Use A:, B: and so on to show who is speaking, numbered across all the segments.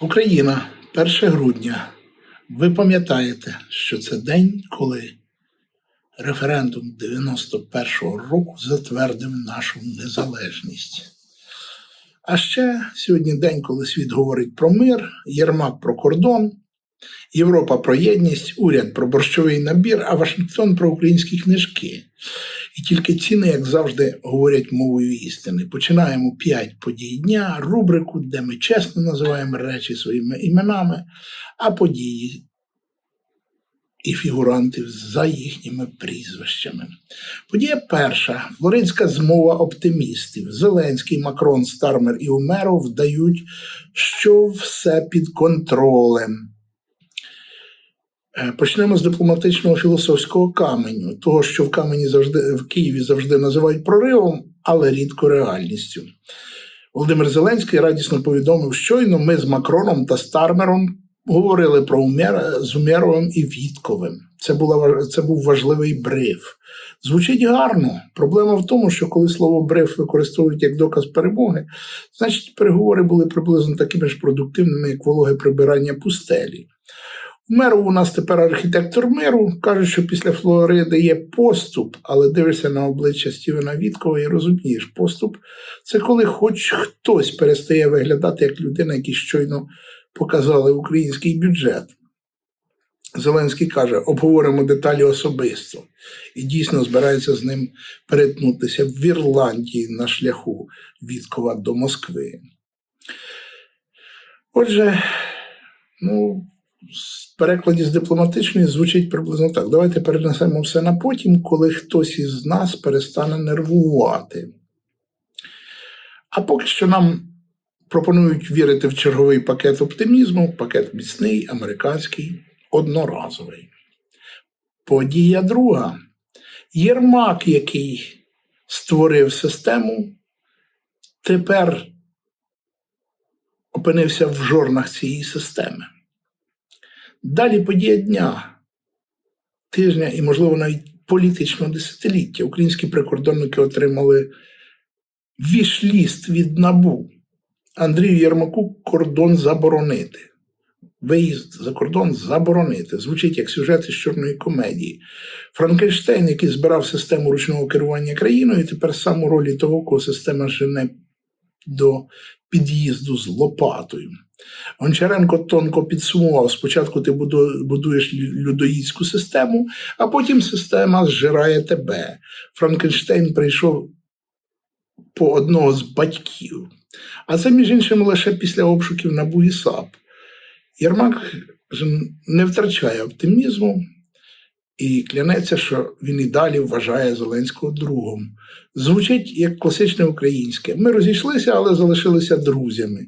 A: Україна, 1 грудня. Ви пам'ятаєте, що це день, коли референдум 91-го року затвердив нашу незалежність. А ще сьогодні день, коли світ говорить про мир, Єрмак про кордон, Європа про єдність, уряд про борщовий набір, а Вашингтон про українські книжки. І тільки ціни, як завжди, говорять мовою істини. Починаємо п'ять подій дня, рубрику, де ми чесно називаємо речі своїми іменами, а події і фігурантів за їхніми прізвищами. Подія перша флоридська змова оптимістів. Зеленський, Макрон, Стармер і Умеров вдають, що все під контролем. Е, Почнемо з дипломатичного філософського каменю, того, що в камені завжди в Києві завжди називають проривом, але рідко реальністю. Володимир Зеленський радісно повідомив, щойно ми з Макроном та Стармером говорили про Умєра з Умєровим і Вітковим. Це, була, це був важливий бриф. Звучить гарно. Проблема в тому, що коли слово бриф використовують як доказ перемоги, значить переговори були приблизно такими ж продуктивними, як вологе прибирання пустелі. Меров у нас тепер архітектор миру. Каже, що після Флориди є поступ, але дивишся на обличчя Стівена Віткова і розумієш, поступ це коли хоч хтось перестає виглядати як людина, які щойно показали український бюджет. Зеленський каже, обговоримо деталі особисто. І дійсно збирається з ним перетнутися в Ірландії на шляху Віткова до Москви. Отже, ну, в перекладі з дипломатичної звучить приблизно так. Давайте перенесемо все на потім, коли хтось із нас перестане нервувати. А поки що нам пропонують вірити в черговий пакет оптимізму, пакет міцний, американський, одноразовий. Подія друга. Єрмак, який створив систему, тепер опинився в жорнах цієї системи. Далі подія дня, тижня і, можливо, навіть політичного десятиліття. Українські прикордонники отримали вішліст від набу. Андрію Єрмаку кордон заборонити. Виїзд за кордон заборонити. Звучить як сюжет із чорної комедії. Франкенштейн, який збирав систему ручного керування країною, тепер сам у ролі того, кого система жене до під'їзду з лопатою. Гончаренко тонко підсумував: спочатку ти будуєш людоїдську систему, а потім система зжирає тебе. Франкенштейн прийшов по одного з батьків. А це, між іншим, лише після обшуків на і САП. Єрмак не втрачає оптимізму і клянеться, що він і далі вважає Зеленського другом. Звучить як класичне українське. Ми розійшлися, але залишилися друзями.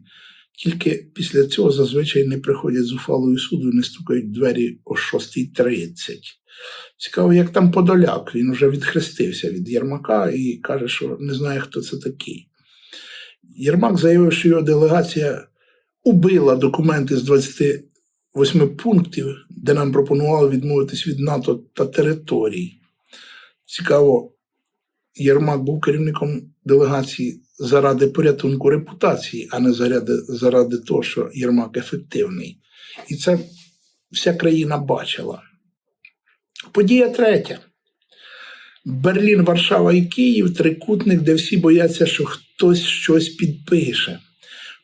A: Тільки після цього зазвичай не приходять з уфалою суду і не стукають двері о 6.30. Цікаво, як там Подоляк. Він вже відхрестився від Єрмака і каже, що не знає, хто це такий. Єрмак заявив, що його делегація убила документи з 28 пунктів, де нам пропонували відмовитись від НАТО та територій. Цікаво, Єрмак був керівником делегації заради порятунку репутації, а не заради, заради того, що Єрмак ефективний. І це вся країна бачила. Подія третя. Берлін, Варшава і Київ трикутник, де всі бояться, що хтось щось підпише.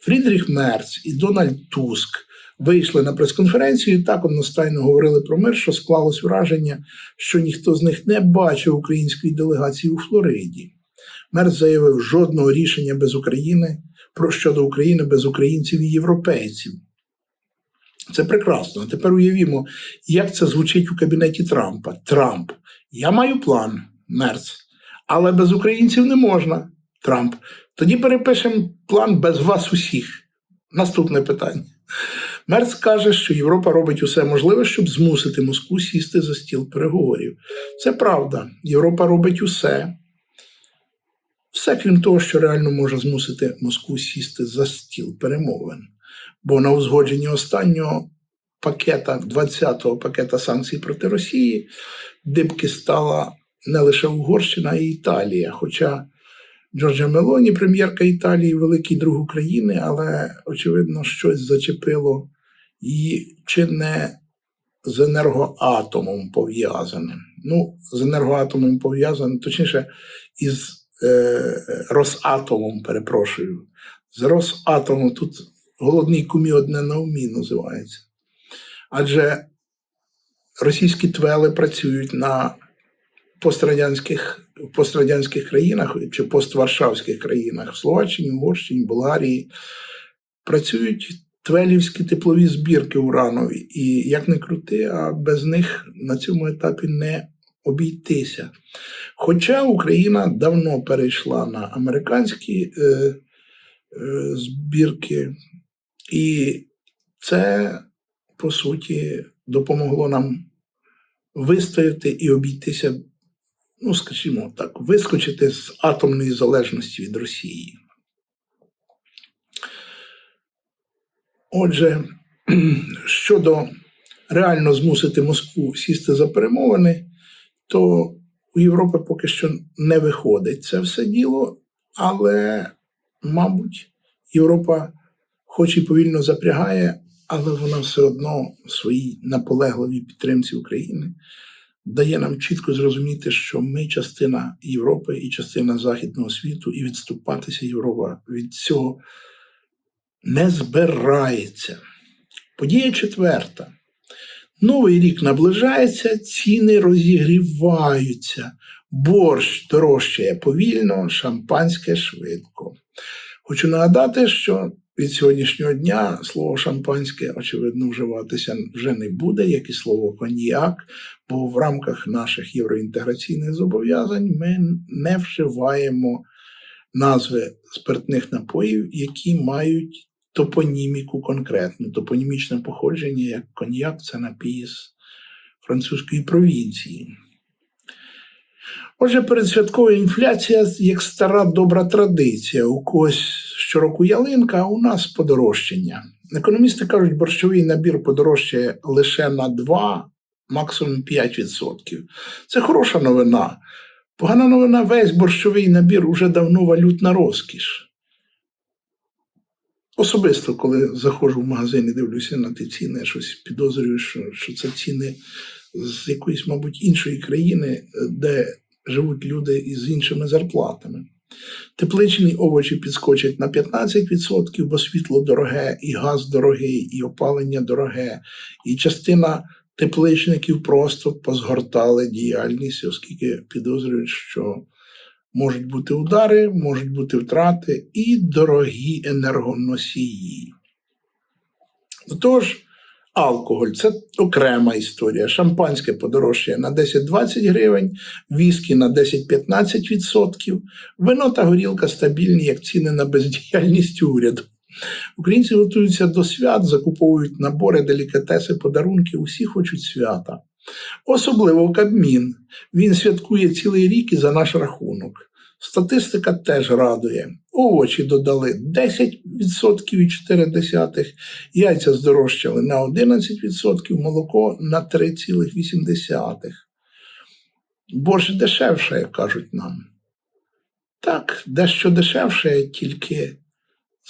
A: Фрідріх Мерц і Дональд Туск вийшли на прес-конференцію і так одностайно говорили про мир, що склалось враження, що ніхто з них не бачив української делегації у Флориді. Мерц заявив жодного рішення без України про щодо України без українців і європейців. Це прекрасно. Тепер уявімо, як це звучить у кабінеті Трампа. Трамп. Я маю план, Мерц, але без українців не можна. Трамп. Тоді перепишемо план без вас усіх. Наступне питання. Мерц каже, що Європа робить усе можливе, щоб змусити Москву сісти за стіл переговорів. Це правда. Європа робить усе. Все крім того, що реально може змусити Москву сісти за стіл перемовин. Бо на узгодження останнього пакета 20-го пакета санкцій проти Росії, дибки стала не лише Угорщина, а й Італія. Хоча Джорджа Мелоні, прем'єрка Італії, великий друг України, але очевидно, щось зачепило її чи не з енергоатомом пов'язаним. Ну, з енергоатомом пов'язаним, точніше, із е, Росатомом, перепрошую. З Росатомом тут голодний кумі одне на умі називається. Адже російські твели працюють на пострадянських, пострадянських країнах чи постваршавських країнах в Словаччині, Угорщині, Болгарії. Працюють твелівські теплові збірки уранові. І як не крути, а без них на цьому етапі не обійтися. Хоча Україна давно перейшла на американські е, е, збірки, і це, по суті, допомогло нам вистояти і обійтися, ну, скажімо так, вискочити з атомної залежності від Росії. Отже, щодо реально змусити Москву сісти за перемовини, то у Європи поки що не виходить це все діло, але, мабуть, Європа, хоч і повільно запрягає, але вона все одно в своїй наполегливій підтримці України дає нам чітко зрозуміти, що ми частина Європи і частина Західного світу, і відступатися Європа від цього не збирається. Подія четверта. Новий рік наближається, ціни розігріваються, борщ дорожчає повільно, шампанське швидко. Хочу нагадати, що від сьогоднішнього дня слово шампанське, очевидно, вживатися вже не буде, як і слово коньяк, бо в рамках наших євроінтеграційних зобов'язань ми не вживаємо назви спиртних напоїв, які мають топоніміку конкретну, топонімічне походження, як коньяк це напій з французької провінції. Отже, передсвяткова інфляція як стара добра традиція. У когось щороку ялинка, а у нас подорожчання. Економісти кажуть, борщовий набір подорожчає лише на 2, максимум 5%. Це хороша новина. Погана новина, весь борщовий набір уже давно валютна розкіш. Особисто, коли заходжу в магазин і дивлюся на ті ціни, я щось підозрюю, що, що це ціни з якоїсь, мабуть, іншої країни, де живуть люди із іншими зарплатами. Тепличні овочі підскочать на 15%, бо світло дороге, і газ дорогий, і опалення дороге, і частина тепличників просто позгортали діяльність, оскільки підозрюють, що можуть бути удари, можуть бути втрати і дорогі енергоносії. Тож, алкоголь це окрема історія. Шампанське подорожчає на 10-20 гривень, віскі на 10-15%, вино та горілка стабільні, як ціни на бездіяльність уряду. Українці готуються до свят, закуповують набори, делікатеси, подарунки, усі хочуть свята. Особливо Кабмін. Він святкує цілий рік і за наш рахунок. Статистика теж радує. Овочі додали 10,4%, яйця здорожчали на 11%, молоко на 3,8%. Борщ дешевше, як кажуть нам. Так, дещо дешевше, тільки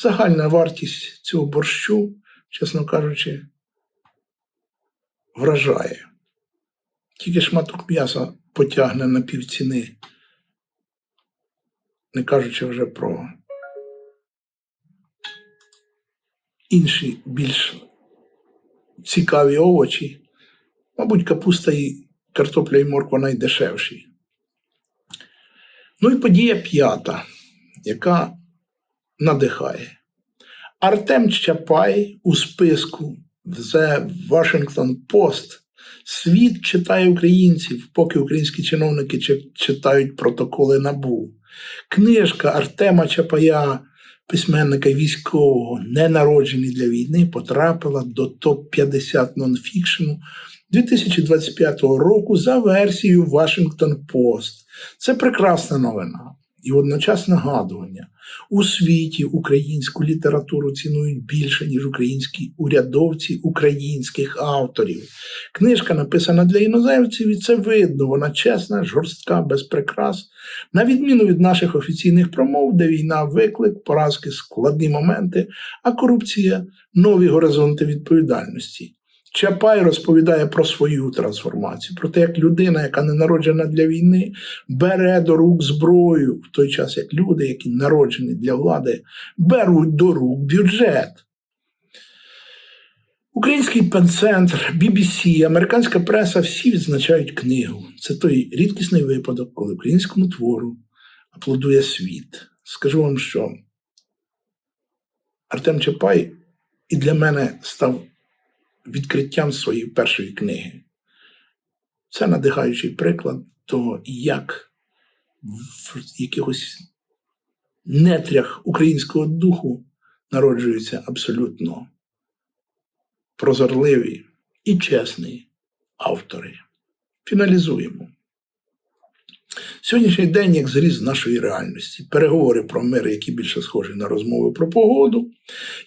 A: загальна вартість цього борщу, чесно кажучи, вражає. Тільки шматок м'яса потягне на півціни, не кажучи вже про інші більш цікаві овочі. Мабуть, капуста і картопля і морква найдешевші. Ну і подія п'ята, яка надихає. Артем Чапай у списку The Washington Post Світ читає українців, поки українські чиновники читають протоколи набу. Книжка Артема Чапая, письменника військового, не народжені для війни, потрапила до топ-50 нонфікшену 2025 року за версією Washington Post. Це прекрасна новина. І водночас нагадування. У світі українську літературу цінують більше, ніж українські урядовці українських авторів. Книжка написана для іноземців, і це видно. Вона чесна, жорстка, без прикрас. На відміну від наших офіційних промов, де війна виклик, поразки, складні моменти, а корупція нові горизонти відповідальності. Чапай розповідає про свою трансформацію, про те, як людина, яка не народжена для війни, бере до рук зброю, в той час як люди, які народжені для влади, беруть до рук бюджет. Український пенцентр, BBC, американська преса всі відзначають книгу. Це той рідкісний випадок, коли українському твору аплодує світ. Скажу вам, що Артем Чапай і для мене став відкриттям своєї першої книги. Це надихаючий приклад того, як в якихось нетрях українського духу народжуються абсолютно прозорливі і чесні автори. Фіналізуємо. Сьогоднішній день як зріз нашої реальності. Переговори про мир, які більше схожі на розмови про погоду.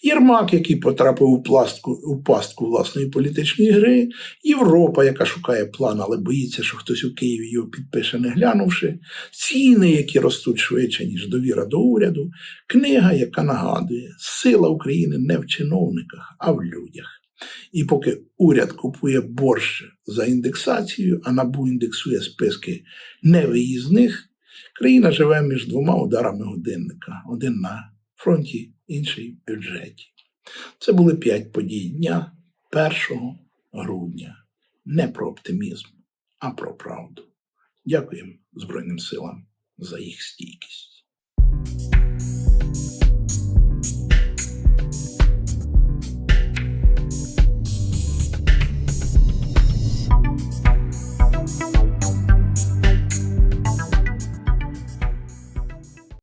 A: Єрмак, який потрапив у, пластку, у пастку власної політичної гри, Європа, яка шукає план, але боїться, що хтось у Києві його підпише, не глянувши, ціни, які ростуть швидше, ніж довіра до уряду, книга, яка нагадує, сила України не в чиновниках, а в людях. І поки уряд купує борщ за індексацією, а набу індексує списки невиїзних, країна живе між двома ударами годинника: один на фронті, інший в бюджеті. Це були п'ять подій дня 1 грудня. Не про оптимізм, а про правду. Дякуємо Збройним силам за їх стійкість.